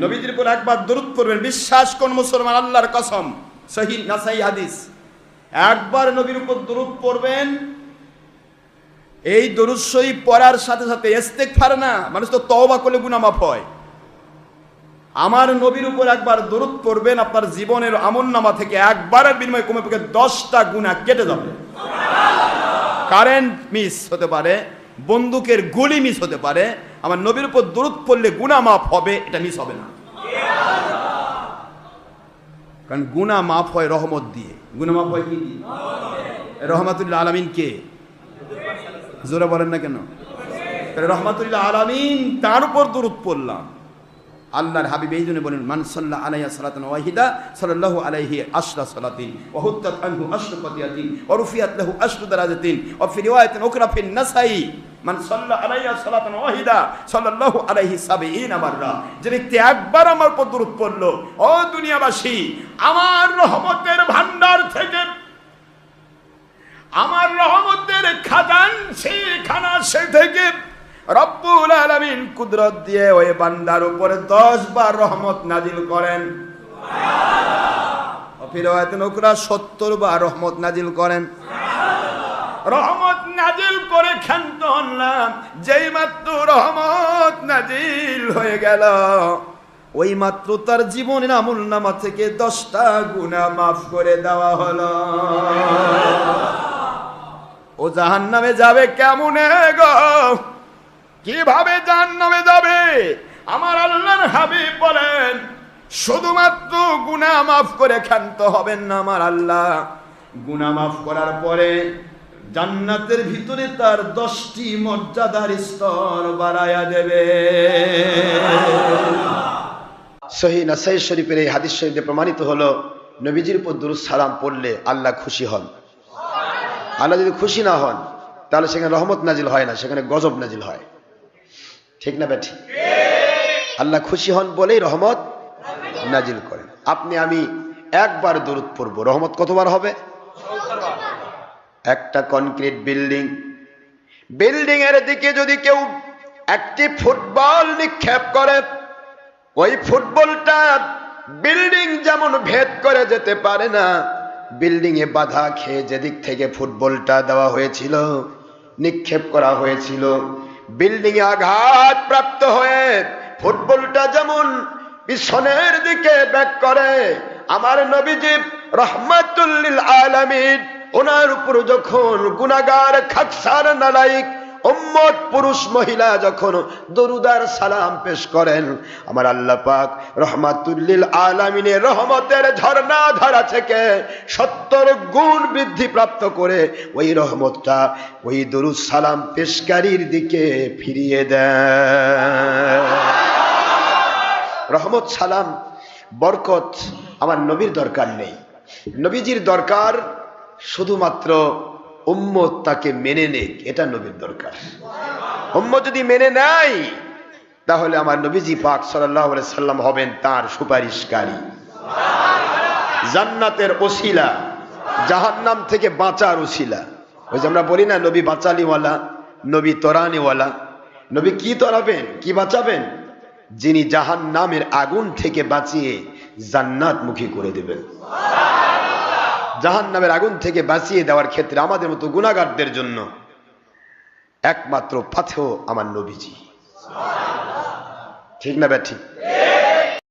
নবীজির উপর একবার দরুদ পড়বেন, বিশ্বাস কোন মুসলমান, আল্লাহর কসম, সহি নাসাই হাদিস। একবার নবীর উপর দরুদ পড়বেন, এই শরীফ পড়ার সাথে সাথে ইস্তেগফার না, মানুষ তো তওবা করলে গুনাহ মাফ হয়। আমার নবীর উপর একবার দরুদ পড়বেন, আপনার জীবনের আমল নামা থেকে একবারের বিনিময়ে কমে পক্ষে দশটা গুণা কেটে যাবে। কারেন্ট মিস হতে পারে, বন্দুকের গুলি মিস হতে পারে আমার নবীর উপর দূরত পড়লে গুণা মাফ হবে, এটা মিস হবে না। কারণ গুণা মাফ হয় রহমত দিয়ে। গুণা মাফ হয় কি দিয়ে? রহমাতুল্লাহ আলমিন কে? জোরে বলেন না কেন? রহমাতুল্লাহ আলমিন তার উপর দরুদ পড়লাম। আল্লাহর হাবিব এই জন্য বলেন, মান সাল্লাহ আলাইহি সালাতান ওয়াহিদা, সাল্লাল্লাহু আলাইহি আশরা সালাতিন, ওয়া হুত্তাত আনহু আশরু কাতিয়াতিন ওয়া রুফিয়াত লাহু আশরু দারাজাতিন, ওয়া ফি রিওয়ায়াতিন ফিন নাসাই। মান সাল্লাহ আলাইহি সালাতান ওয়াহিদা, সাল্লাল্লাহু আলাইহি সাবিঈনা মাররা। যে ব্যক্তি একবার আমার উপর দরুদ পড়ল, ও দুনিয়াবাসী, আমার রহমতের ভান্ডার থেকে, আমার রহমতের খাজান সেখানা সে থেকে রব্বুল আলামিন কুদরত দিয়ে ওই বান্দার উপরে দশ বার রহমত নাজিল করেন। ফিরায়াত নকরা সত্তর বার রহমত নাজিল করেন। রহমত নাজিল করে ক্ষান্ত হলাম। যেই মাত্র রহমত নাজিল হয়ে গেল। ওই মাত্র তার জীবনের আমল নামা থেকে দশটা গুণা মাফ করে দেওয়া হলো। ও জাহান নামে যাবে কেমন গো? কীভাবে জাহান নামে যাবে? আমার আল্লাহর হাবিব বলেন, শুধুমাত্র গুনাহ মাফ করে ক্ষান্ত হবেন না আমার আল্লাহ। গুনাহ মাফ করার পরে জান্নাতের ভিতরে তার দশটি মর্যাদার স্তর বাড়ায়া দেবে। সহি নাসাই শরীফের এই হাদিস শরীফে প্রমাণিত হলো, নবীজির উপর দুরুদ সালাম পড়লে আল্লাহ খুশি হন। আল্লাহ যদি খুশি না হন, তাহলে সেখানে রহমত নাজিল হয় না, সেখানে গজব নাজিল হয়। ঠিক না ব্যাঠি আল্লাহ খুশি হন বলেই রহমত নাজিল করেন। আপনি, আমি একবার দূরত পড়ব, রহমত কতবার হবে? একটা কনক্রিট বিল্ডিং। বিল্ডিং এর দিকে যদি কেউ একটি ফুটবল নিক্ষেপ করে, ওই ফুটবলটা বিল্ডিং যেমন ভেদ করে যেতে পারে না বিল্ডিং এ বাধা খেয়ে যেদিক থেকে ফুটবলটা দেওয়া হয়েছিল, নিক্ষেপ করা হয়েছিল বিল্ডিং এ আঘাত প্রাপ্ত হয়ে ফুটবলটা যেমন পিছনের দিকে ব্যাক করে, আমার নবীজি রহমাতুল্লিল আলামিন ওনার উপর যখন গুনাগার খাকসার নালাইক উম্মত পুরুষ মহিলা যখন দরুদার সালাম পেশ করেন, আমার আল্লাহ পাক রহমাতুল্লিল আলামিনের রহমতের ঝর্ণা ধারা থেকে সত্তর গুণ বৃদ্ধি প্রাপ্ত করে ওই রহমতটা ওই দরুদ সালাম পেশকারীর দিকে ফিরিয়ে দেয়। রহমত, সালাম, বরকত আমার নবীর দরকার নেই। নবীজির দরকার শুধুমাত্র উম্মত তাকে মেনে নেক, এটা নবীর দরকার। উম্মত যদি মেনে নেয়, তাহলে আমার নবীজি পাক সাল্লাহ সাল্লাম হবেন তার সুপারিশকারী। জান্নাতের ওসিলা, জাহান্নাম থেকে বাঁচার ওসিলা। ওই যে আমরা বলি না, নবী বাঁচালিওয়ালা, নবী তরানিওয়ালা। নবী কি তরাবেন, কি বাঁচাবেন? যিনি জাহান নামের আগুন থেকে বাঁচিয়ে জান্নাত মুখী করে দেবেন। জাহান নামের আগুন থেকে বাঁচিয়ে দেওয়ার ক্ষেত্রে আমাদের মতো গুণাগারদের জন্য একমাত্র পাথেও আমার নবীজি। ঠিক না ব্যাঠি